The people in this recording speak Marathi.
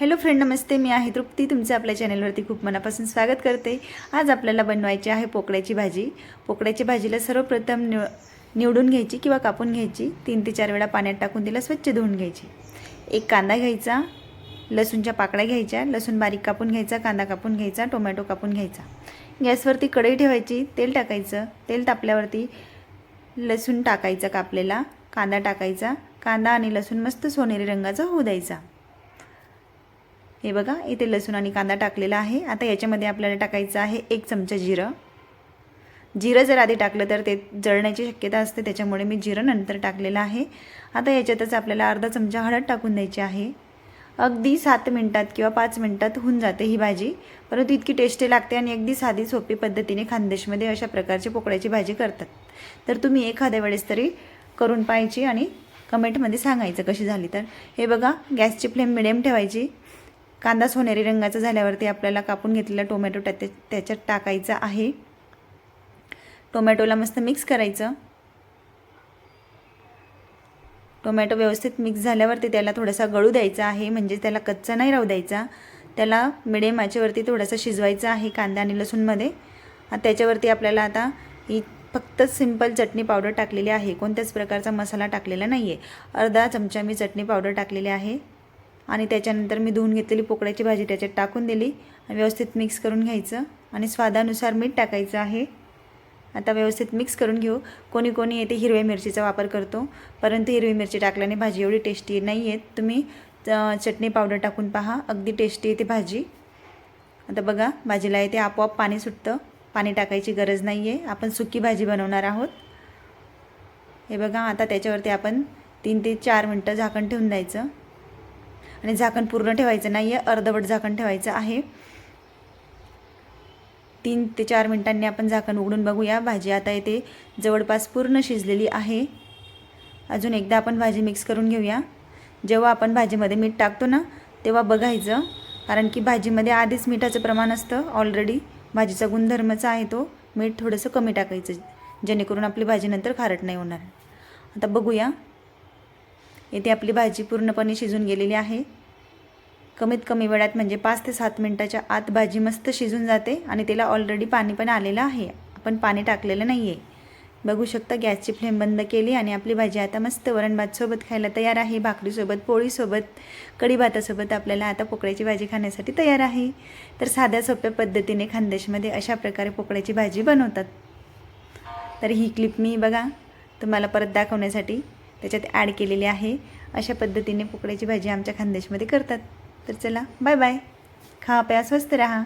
हॅलो फ्रेंड नमस्ते. मी आहे तृप्ती. तुमचं आपल्या चॅनलवरती खूप मनापासून स्वागत करते. आज आपल्याला बनवायची आहे पोकळ्याची भाजी. पोकळ्याची भाजीला सर्वप्रथम निव निवडून घ्यायची किंवा कापून घ्यायची. तीन ते चार वेळा पाण्यात टाकून तिला स्वच्छ धुवून घ्यायची. एक कांदा घ्यायचा. लसूणच्या पाकळ्या घ्यायच्या. लसूण बारीक कापून घ्यायचा कांदा कापून घ्यायचा टोमॅटो कापून घ्यायचा. गॅसवरती कढई ठेवायची. तेल टाकायचं. तेल तापल्यावरती लसूण टाकायचा कापलेला. कांदा टाकायचा. कांदा आणि लसूण मस्त सोनेरी रंगाचा होऊ द्यायचा. हे बघा इथे लसूण आणि कांदा टाकलेला आहे. आता याच्यामध्ये आपल्याला टाकायचं आहे एक चमचा जिरं. जिरं जर आधी टाकलं तर ते जळण्याची शक्यता असते त्याच्यामुळे मी जिरं नंतर टाकलेलं आहे. आता याच्यातच आपल्याला अर्धा चमचा हळद टाकून द्यायची आहे. अगदी सात मिनटात किंवा पाच मिनटात होऊन जाते ही भाजी. परंतु इतकी टेस्टी लागते आणि अगदी साधी सोपी पद्धतीने खानदेशमध्ये अशा प्रकारची पोकळ्याची भाजी करतात. तर तुम्ही एखाद्या वेळेस तरी करून पाहायची आणि कमेंटमध्ये सांगायचं कशी झाली तर. हे बघा गॅसची फ्लेम मिडियम ठेवायची. कांदा सोनेरी रंगाचा झाल्यावरती आपल्याला कापून घेतलेला टोमॅटो त्या त्याच्यात टाकायचा आहे. टोमॅटोला मस्त मिक्स करायचं. टोमॅटो व्यवस्थित मिक्स झाल्यावरती त्याला थोडासा गळू द्यायचा आहे. म्हणजे त्याला कच्चा नाही राहू द्यायचा. त्याला मिडियम आचेवरती थोडासा शिजवायचा आहे कांदा आणि लसूणमध्ये. त्याच्यावरती आपल्याला आता ही फक्त सिंपल चटणी पावडर टाकलेली आहे. कोणत्याच प्रकारचा मसाला टाकलेला नाही आहे अर्धा चमचा मी चटणी पावडर टाकलेली आहे. आणि त्याच्यानंतर मी धुवून घेतलेली पोकळ्याची भाजी त्याच्यात टाकून दिली. व्यवस्थित मिक्स करून घ्यायचं आणि स्वादानुसार मीठ टाकायचं आहे. आता व्यवस्थित मिक्स करून घेऊ. कोणी कोणी येते हिरव्या मिरचीचा वापर करतो. परंतु हिरवी मिरची टाकल्याने भाजी एवढी टेस्टी नाही आहेत तुम्ही चटणी पावडर टाकून पहा. अगदी टेस्टी येते भाजी. आता बघा भाजीला येते आपोआप पाणी सुटतं. पाणी टाकायची गरज नाही आहे आपण सुकी भाजी बनवणार आहोत. हे बघा आता त्याच्यावरती आपण तीन ते चार मिनटं झाकण ठेवून द्यायचं. आणि झाकण पूर्ण ठेवायचं नाही आहे अर्धवट झाकण ठेवायचं आहे. तीन ते चार मिनटांनी आपण झाकण उघडून बघूया. भाजी आता येते जवळपास पूर्ण शिजलेली आहे. अजून एकदा आपण भाजी मिक्स करून घेऊया. जेव्हा आपण भाजीमध्ये मीठ टाकतो ना तेव्हा बघायचं. कारण की भाजीमध्ये आधीच मिठाचं प्रमाण असतं. ऑलरेडी भाजीचा गुणधर्मचा आहे तो. मीठ थोडंसं कमी टाकायचं जेणेकरून आपली भाजी नंतर खारट नाही होणार. आता बघूया. येथे आपली भाजी पूर्णपणे शिजून गेलेली आहे. कमीत कमी वेळात म्हणजे पाच ते सात मिनटाच्या आत भाजी मस्त शिजून जाते आणि तिला ऑलरेडी पाणी पण आलेलं आहे. आपण पाणी टाकलेलं नाही आहे बघू शकता गॅसची फ्लेम बंद केली आणि आपली भाजी आता मस्त वरण भातसोबत खायला तयार आहे. भाकरीसोबत पोळीसोबत कढी भातासोबत आपल्याला आता पोकळ्याची भाजी खाण्यासाठी तयार आहे. तर साध्या सोप्या पद्धतीने खानदेशमध्ये अशा प्रकारे पोकळ्याची भाजी बनवतात. तर ही क्लिप मी बघा तुम्हाला परत दाखवण्यासाठी त्याच्यात ॲड केलेली आहे. अशा पद्धतीने पोकळ्याची भाजी आमच्या खानदेशमध्ये करतात. तर चला बाय बाय. खा प्या स्वस्त राहा.